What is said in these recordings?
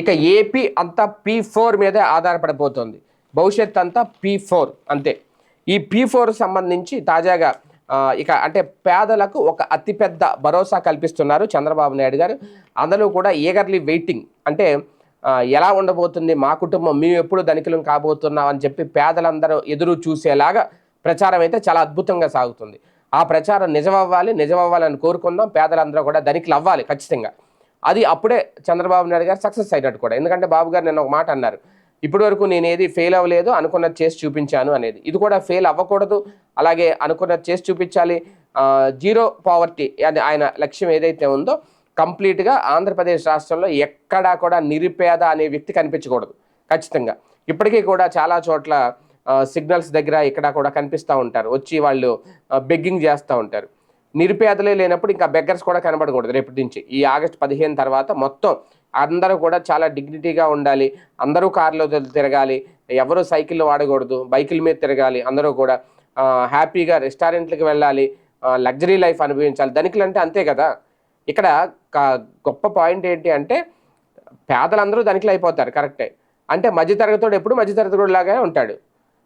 ఇక ఏపీ అంతా P four మీదే ఆధారపడిపోతుంది. భవిష్యత్ అంతా పీ ఫోర్ అంతే. ఈ పీ ఫోర్ సంబంధించి తాజాగా ఇక అంటే పేదలకు ఒక అతిపెద్ద భరోసా కల్పిస్తున్నారు చంద్రబాబు నాయుడు గారు. అందులో కూడా ఈగర్లీ వెయిటింగ్ అంటే ఎలా ఉండబోతుంది మా కుటుంబం మేము ఎప్పుడు ధనికులం కాబోతున్నాం అని చెప్పి పేదలందరూ ఎదురు చూసేలాగా ప్రచారం అయితే చాలా అద్భుతంగా సాగుతుంది. ఆ ప్రచారం నిజమవ్వాలి నిజమవ్వాలని కోరుకుందాం. పేదలందరూ కూడా ధనికులు అవ్వాలి ఖచ్చితంగా. అది అప్పుడే చంద్రబాబు నాయుడు గారు సక్సెస్ అయినట్టు కూడా. ఎందుకంటే బాబు గారు నిన్న ఒక మాట అన్నారు. ఇప్పటి వరకు నేను ఏది ఫెయిల్ అవ్వలేదు అనుకున్నది చేసి చూపించాను అనేది. ఇది కూడా ఫెయిల్ అవ్వకూడదు అలాగే అనుకున్నది చేసి చూపించాలి. జీరో పావర్టీ అది ఆయన లక్ష్యం ఏదైతే ఉందో కంప్లీట్గా ఆంధ్రప్రదేశ్ రాష్ట్రంలో ఎక్కడా కూడా నిరుపేద అనే వ్యక్తి కనిపించకూడదు ఖచ్చితంగా. ఇప్పటికీ కూడా చాలా చోట్ల సిగ్నల్స్ దగ్గర ఇక్కడ కూడా కనిపిస్తూ ఉంటారు. వచ్చి వాళ్ళు బెగ్గింగ్ చేస్తూ ఉంటారు. నిరుపేదలే లేనప్పుడు ఇంకా బెగ్గర్స్ కూడా కనబడకూడదు రేపటి నుంచి. ఈ ఆగస్ట్ పదిహేను తర్వాత మొత్తం అందరూ కూడా చాలా డిగ్నిటీగా ఉండాలి. అందరూ కార్లో తిరగాలి. ఎవరు సైకిల్ వాడకూడదు. బైకుల మీద తిరగాలి. అందరూ కూడా హ్యాపీగా రెస్టారెంట్లకు వెళ్ళాలి. లగ్జరీ లైఫ్ అనుభవించాలి. ధనికులు అంటే అంతే కదా. ఇక్కడ గొప్ప పాయింట్ ఏంటి అంటే పేదలందరూ ధనికులు అయిపోతారు కరెక్టే. అంటే మధ్యతరగతోడు ఎప్పుడు మధ్యతరగతి లాగానే ఉంటాడు.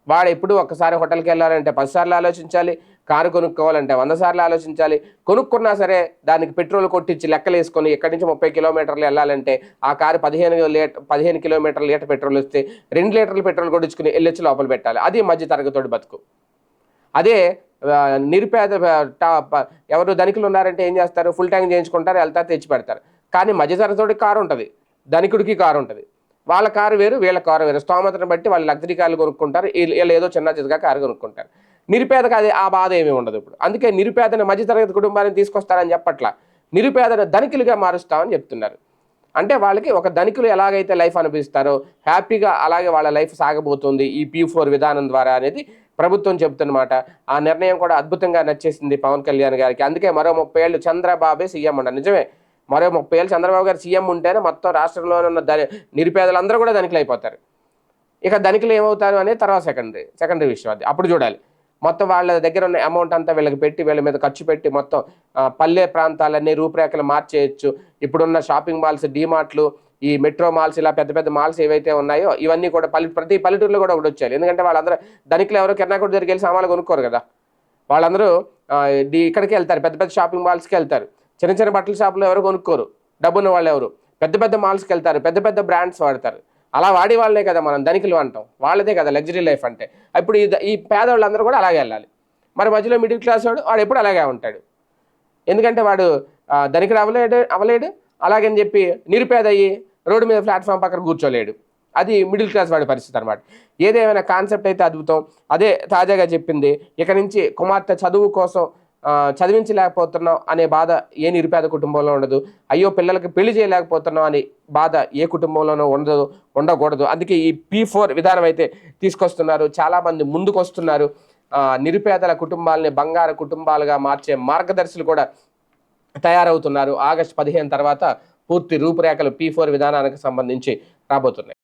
వాడు ఎప్పుడు ఒక్కసారి హోటల్కి వెళ్ళాలంటే పదిసార్లు ఆలోచించాలి కారు కొనుక్కోవాలంటే వంద సార్లు ఆలోచించాలి. కొనుక్కున్నా సరే దానికి పెట్రోల్ కొట్టించి లెక్కలు వేసుకొని ఎక్కడి నుంచి ముప్పై కిలోమీటర్లు వెళ్ళాలంటే ఆ కారు పదిహేను లీట పదిహేను కిలోమీటర్ల లీటర్ పెట్రోల్ వస్తే రెండు లీటర్లు పెట్రోల్ కొట్టించుకుని వెళ్ళొచ్చి లోపల పెట్టాలి. అది మధ్య తరగతోడి బతుకు. అదే నిరుపేద టా- ఎవరు ధనికులు ఉన్నారంటే ఏం చేస్తారు? ఫుల్ ట్యాంక్ చేయించుకుంటారు వెళ్తారు తెచ్చి పెడతారు. కానీ మధ్యతరగతోడికి కారు ఉంటుంది. ధనికుడికి కారు ఉంటుంది. వాళ్ళ కారు వేరు వీళ్ళ కారు వేరు. స్తోమతను బట్టి వాళ్ళు లగ్జరీ కార్లు కొనుక్కుంటారు. వీళ్ళు ఏదో చిన్న చిన్నగా కారు కొనుక్కుంటారు. నిరుపేదకు అది ఆ బాధ ఏమీ ఉండదు ఇప్పుడు. అందుకే నిరుపేదను మధ్యతరగతి కుటుంబాన్ని తీసుకొస్తారని చెప్పట్ల నిరుపేదను ధనికులుగా మారుస్తామని చెప్తున్నారు. అంటే వాళ్ళకి ఒక ధనికులు ఎలాగైతే లైఫ్ అనిపిస్తారో హ్యాపీగా అలాగే వాళ్ళ లైఫ్ సాగబోతుంది ఈ పీ ఫోర్ విధానం ద్వారా అనేది ప్రభుత్వం చెబుతున్నమాట. ఆ నిర్ణయం కూడా అద్భుతంగా నచ్చేసింది పవన్ కళ్యాణ్ గారికి. అందుకే మరో ముప్పై ఏళ్ళు చంద్రబాబే సీఎం అంట నిజమే. మరో ముప్పై ఏళ్ళు చంద్రబాబు గారు సీఎం ఉంటేనే మొత్తం రాష్ట్రంలో ఉన్న ధని నిరుపేదలందరూ కూడా ధనికులు అయిపోతారు. ఇక ధనికులు ఏమవుతారు అనేది తర్వాత సెకండరీ సెకండరీ విషయం అది. అప్పుడు చూడాలి. మొత్తం వాళ్ళ దగ్గర ఉన్న అమౌంట్ అంతా వీళ్ళకి పెట్టి వీళ్ళ మీద ఖర్చు పెట్టి మొత్తం పల్లె ప్రాంతాలన్నీ రూపురేఖలు మార్చేయచ్చు. ఇప్పుడున్న షాపింగ్ మాల్స్ డీమార్ట్లు ఈ మెట్రో మాల్స్ ఇలా పెద్ద పెద్ద మాల్స్ ఏవైతే ఉన్నాయో ఇవన్నీ కూడా పల్లె ప్రతి పల్లెటూరులో కూడా ఒకటి వచ్చాయి ఎందుకంటే వాళ్ళందరూ ధనికులు ఎవరో కిరణాకుడి దగ్గరికి వెళ్ళి సామాన్లు కొనుక్కోరు కదా. వాళ్ళందరూ ఇక్కడికి వెళ్తారు. పెద్ద పెద్ద షాపింగ్ మాల్స్కి వెళ్తారు. చిన్న చిన్న బట్టల షాపులో ఎవరు కొనుక్కోరు. డబ్బున్న వాళ్ళు ఎవరు? పెద్ద పెద్ద మాల్స్కి వెళ్తారు పెద్ద పెద్ద బ్రాండ్స్ వాడతారు. అలా వాడి వాళ్ళే కదా మనం ధనికులు అంటాం. వాళ్ళదే కదా లగ్జరీ లైఫ్ అంటే. ఇప్పుడు ఈ పేదవాళ్ళందరూ కూడా అలాగే వెళ్ళాలి. మరి మధ్యలో మిడిల్ క్లాస్ వాడు వాడు ఎప్పుడు అలాగే ఉంటాడు. ఎందుకంటే వాడు ధనికుడు అవలేడు అవలేడు. అలాగని చెప్పి నిరుపేద అయ్యి రోడ్డు మీద ప్లాట్ఫామ్ పక్కన కూర్చోలేడు. అది మిడిల్ క్లాస్ వాడి పరిస్థితి అనమాట ఏదేమైనా కాన్సెప్ట్ అయితే అద్భుతం. అదే తాజాగా చెప్పింది. ఇక నుంచి కుమార్తె చదువు కోసం చదివించలేకపోతున్నాం అనే బాధ ఏ నిరుపేద కుటుంబంలో ఉండదు. అయ్యో పిల్లలకి పెళ్ళి చేయలేకపోతున్నాం అనే బాధ ఏ కుటుంబంలోనూ ఉండదు ఉండకూడదు. అందుకే ఈ పీ ఫోర్ విధానం అయితే తీసుకొస్తున్నారు. చాలామంది ముందుకు వస్తున్నారు నిరుపేదల కుటుంబాలని బంగారు కుటుంబాలుగా మార్చే మార్గదర్శులు కూడా తయారవుతున్నారు. ఆగస్టు పదిహేను తర్వాత పూర్తి రూపురేఖలు పీ ఫోర్ విధానానికి సంబంధించి రాబోతున్నాయి.